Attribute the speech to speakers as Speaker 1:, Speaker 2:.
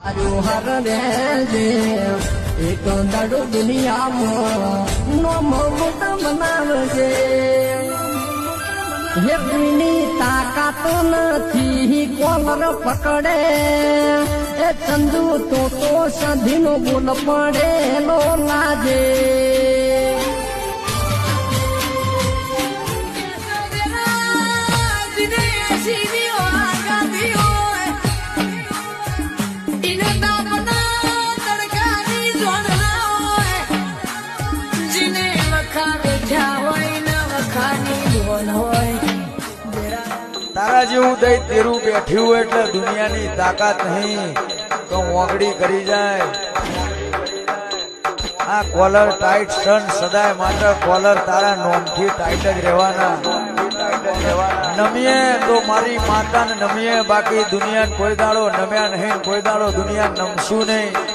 Speaker 1: હર રહેજે એક દડો દુનિયામાં નો મોટા બનાવજે હે કોઈની તાકાત નથી કોલર પકડે એ ચંદુ તો તો સધીનો બોલ પડે નો લાજે
Speaker 2: તારા જેવું દઈ તેરું બેઠ્યું એટલે દુનિયાની તાકાત નહીં. તો મોગડી કરી જાય. આ કોલર ટાઈટ સન સદાય માત્ર કોલર તારા નોમથી ટાઈટ જ રહેવાના. નમીએ તો મારી માતાને નમીએ, બાકી દુનિયાને કોઈ દાડો નમ્યા નહીં, કોઈ દાડો દુનિયા નમશું નહીં.